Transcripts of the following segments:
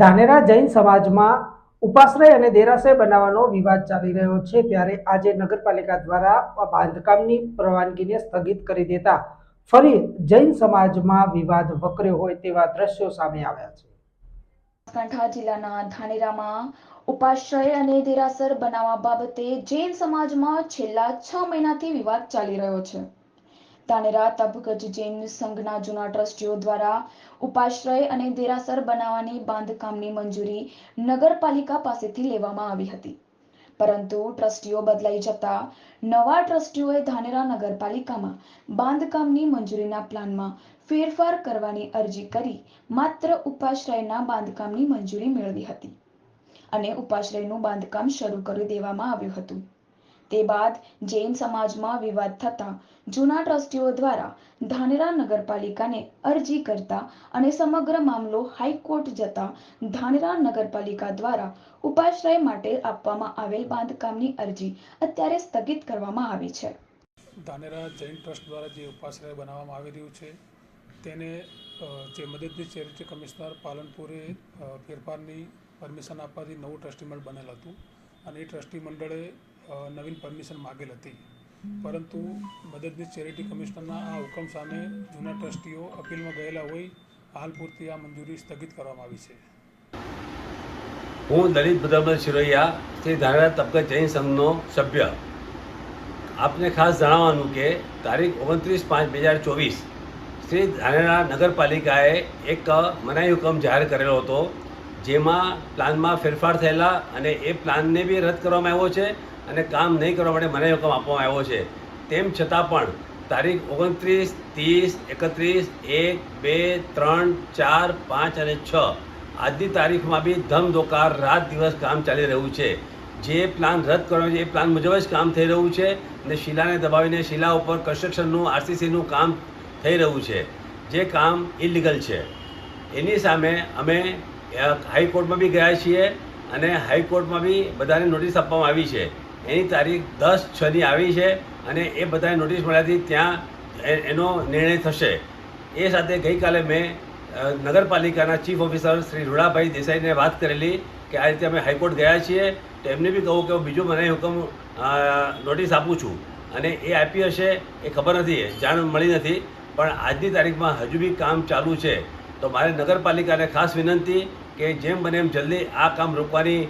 ધાનેરા જૈન સમાજમાં ઉપાશ્રય અને દેરાશ્રય બનાવવાનો વિવાદ ચાલી રહ્યો છે. ત્યારે આજે નગરપાલિકા દ્વારા બાંધકામની પરવાનગીને સ્થગિત કરી દેતા ફરી જૈન સમાજમાં વિવાદ વકર્યો હોય તેવા દ્રશ્યો સામે આવ્યા છે. બનાસકાંઠા જિલ્લાના ધાનેરામાં ઉપાશ્રય અને દેરાસર બનાવવા બાબતે જૈન સમાજમાં છેલ્લા છ મહિનાથી વિવાદ ચાલી રહ્યો છે. ધાનેરા તબગજ જૈન સંઘના જૂના ટ્રસ્ટીઓ દ્વારા ઉપાશ્રય અને દેરાસર બનાવવાની બાંધકામની મંજૂરી નગરપાલિકા પાસેથી લેવામાં આવી હતી. પરંતુ ટ્રસ્ટીઓ બદલાઈ જતા નવા ટ્રસ્ટીઓએ ધાનેરા નગરપાલિકામાં બાંધકામની મંજૂરીના પ્લાનમાં ફેરફાર કરવાની અરજી કરી માત્ર ઉપાશ્રયના બાંધકામની મંજૂરી મેળવી હતી અને ઉપાશ્રયનું બાંધકામ શરૂ કરી દેવામાં આવ્યું હતું. તે બાદ જૈન સમાજમાં વિવાદ થતા જૂના ટ્રસ્ટીઓ દ્વારા ધાનેરા નગરપાલિકાને અરજી કરતા અને સમગ્ર મામલો હાઈકોર્ટ જતા ધાનેરા નગરપાલિકા દ્વારા ઉપાશ્રય માટે આપવામાં આવેલ બાંધકામની અરજી અત્યારે સ્થગિત કરવામાં આવી છે. ધાનેરા જૈન ટ્રસ્ટ દ્વારા જે ઉપાશ્રય બનાવવામાં આવી રહ્યું છે, તેને જે મદદનીશ ચેરિટી કમિશનર પાલનપુરે ફેરફારની પરમિશન આપવાથી નવું ટ્રસ્ટીમંડળ બનેલ હતું. અને એ ટ્રસ્ટી મંડળે નવીન પરમિશન માગેલ હતી. પરંતુ મદદનીશ ચેરિટી કમિશનરના આ હુકમ સામે જૂના ટ્રસ્ટીઓ અપીલમાં ગયેલા હોય, હાલ પૂરતી આ મંજૂરી સ્થગિત કરવામાં આવી છે. હું દલિત ભદ્રમલ શિરોયા શ્રી ધાનેરા તબકા જૈન સંઘનો સભ્ય. આપને ખાસ જણાવવાનું કે તારીખ ઓગણત્રીસ પાંચ બે હજાર ચોવીસ શ્રી ધાનેરા નગરપાલિકાએ એક મનાઈ હુકમ જાહેર કરેલો હતો. જેમાં પ્લાનમાં ફેરફાર થયેલા અને એ પ્લાનને બી રદ કરવામાં આવ્યો છે અને કામ નહીં કરવા માટે મને હુકમ આપવામાં આવ્યો છે. તેમ છતાં પણ તારીખ ઓગણત્રીસ, ત્રીસ, એકત્રીસ, એક, બે, ત્રણ, ચાર, પાંચ અને છ આજની તારીખમાં બી ધમધોકાર રાત દિવસ કામ ચાલી રહ્યું છે. જે પ્લાન રદ કરવાનો છે એ પ્લાન મુજબ જ કામ થઈ રહ્યું છે અને શિલાને દબાવીને શિલા ઉપર કન્સ્ટ્રક્શનનું, આરસીસીનું કામ થઈ રહ્યું છે. જે કામ ઇલીગલ છે. એની સામે અમે હાઈકોર્ટમાં બી ગયા છીએ અને હાઈકોર્ટમાં બી બધાને નોટિસ આપવામાં આવી છે. એની તારીખ દસ છની આવી છે અને એ બધાને નોટિસ મળ્યાથી ત્યાં એનો નિર્ણય થશે. એ સાથે ગઈકાલે મેં નગરપાલિકાના ચીફ ઓફિસર શ્રી રૂડાભાઈ દેસાઈને વાત કરેલી કે આ રીતે અમે હાઈકોર્ટ ગયા છીએ. તો એમને બી કહું કે બીજું મને હુકમ નોટિસ આપું છું. અને એ આપી હશે એ ખબર નથી, જાણ મળી નથી. પણ આજની તારીખમાં હજુ બી કામ ચાલુ છે. તો મારે નગરપાલિકાને ખાસ વિનંતી કે જેમ બને એમ જલ્દી આ કામ રોકવાની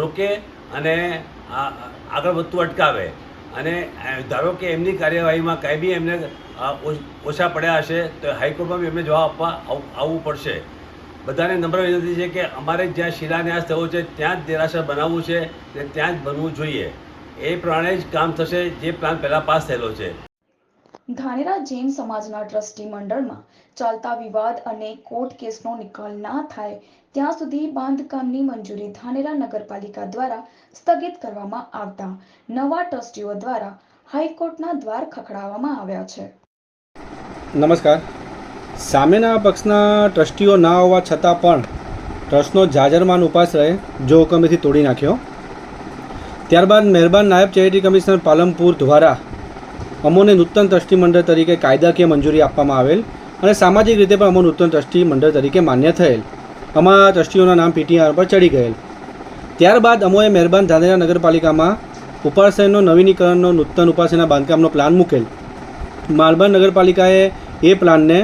રોકે અને આગળ વધતું અટકાવે. અને ધારો કે એમની કાર્યવાહીમાં કાંઈ બી એમને ઓછા પડ્યા હશે, તો હાઈકોર્ટમાં એમને જવાબ આપવા આવવું પડશે. બધાને નમ્ર વિનંતી છે કે અમારે જ્યાં શિલાન્યાસ થયો છે, ત્યાં જ દેરાસર બનાવવું છે ને ત્યાં જ બનવું જોઈએ. એ પ્રમાણે જ કામ થશે, જે પ્લાન પહેલાં પાસ થયેલો છે. ધાનેરા જૈન સમાજના ટ્રસ્ટી મંડળમાં ચાલતા વિવાદ અને કોર્ટ કેસનો નિકાલ ના થાય, ત્યાં સુધી બાંધકામની મંજૂરી ધાનેરા નગરપાલિકા દ્વારા સ્થગિત કરવામાં આવતા નવા ટ્રસ્ટીઓ દ્વારા હાઈકોર્ટના દ્વાર ખખડાવવામાં આવ્યા છે. નમસ્કાર. સામેના પક્ષના ટ્રસ્ટીઓ ના હોવા છતાં પણ ટ્રસ્ટનો જાજરમાન ઉપાશ્રય જો હુકમેથી તોડી નાખ્યો. ત્યારબાદ મહેરબાન નાયબ ચેરિટી કમિશનર પાલનપુર દ્વારા અમોને નૂતન ટ્રસ્ટી મંડળ તરીકે કાયદાકીય મંજૂરી આપવામાં આવેલ અને સામાજિક રીતે પણ અમો નૂતન ટ્રસ્ટી મંડળ તરીકે માન્ય થયેલ. અમારા ટ્રસ્ટીઓના નામ પીટીઆર પર ચડી ગયેલ. ત્યારબાદ અમોએ મહેરબાન ધાનેરા નગરપાલિકામાં ઉપાસનનો નવીનીકરણનો નૂતન ઉપાસના બાંધકામનો પ્લાન મૂકેલ. માલબાન નગરપાલિકાએ એ પ્લાનને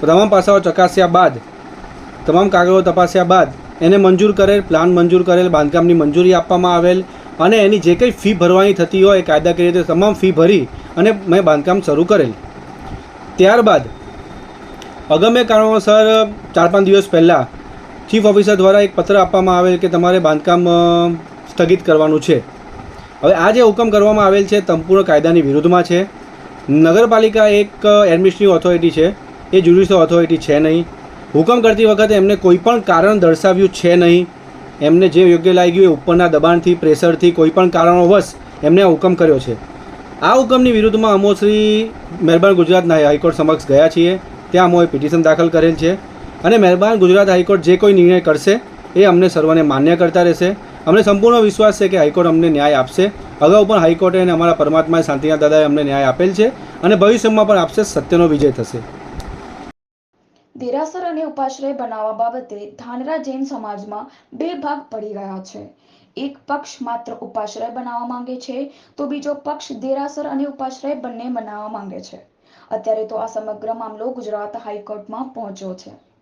તમામ પાસાઓ ચકાસ્યા બાદ, તમામ કાગળો તપાસ્યા બાદ એને મંજૂર કરેલ, પ્લાન મંજૂર કરેલ, બાંધકામની મંજૂરી આપવામાં આવેલ અને એની જે કંઈ ફી ભરવાની થતી હોય, કાયદાકીય રીતે તમામ ફી ભરી અને મેં બાંધકામ શરૂ કરેલ. ત્યારબાદ, અગમ્ય કારણોસર ચાર પાંચ દિવસ પહેલાં ચીફ ઓફિસર દ્વારા એક પત્ર આપવામાં આવેલ કે તમારે બાંધકામ સ્થગિત કરવાનું છે. હવે આ જે હુકમ કરવામાં આવેલ છે, સંપૂર્ણ કાયદાની વિરુદ્ધમાં છે. નગરપાલિકા એક એડમિનિસ્ટ્રેટિવ ઓથોરિટી છે. એ જ્યુડિશિયલ ઓથોરિટી છે નહીં. હુકમ કરતી વખતે એમને કોઈ પણ કારણ દર્શાવ્યું છે નહીં. એમને જે યોગ્ય લાગ્યું એ ઉપરના દબાણથી, પ્રેશરથી કોઈ પણ કારણોવશ એમને હુકમ કર્યો છે. આ હુકમની વિરુદ્ધમાં અમો શ્રી મહેરબાન ગુજરાતના હાઈકોર્ટ સમક્ષ ગયા છીએ. ત્યાં અમોએ પિટિશન દાખલ કરેલ છે અને મહેરબાન ગુજરાત હાઈકોર્ટ જે કોઈ નિર્ણય કરશે એ અમને સર્વને માન્ય કરતા રહેશે. અમને સંપૂર્ણ વિશ્વાસ છે કે હાઈકોર્ટ અમને ન્યાય આપશે. અગાઉ પણ હાઈકોર્ટે અને અમારા પરમાત્મા શાંતિના દાદાએ અમને ન્યાય આપેલ છે અને ભવિષ્યમાં પણ આપશે સત્યનો વિજય થશે. દેરાસર અને ઉપાશ્રય બનાવવા બાબતે ધાનરા જૈન સમાજમાં બે ભાગ પડી ગયા છે. એક પક્ષ માત્ર ઉપાશ્રય બનાવવા માંગે છે, તો બીજો પક્ષ દેરાસર અને ઉપાશ્રય બંને બનાવવા માંગે છે. અત્યારે તો આ સમગ્ર મામલો ગુજરાત હાઈકોર્ટમાં પહોંચ્યો છે.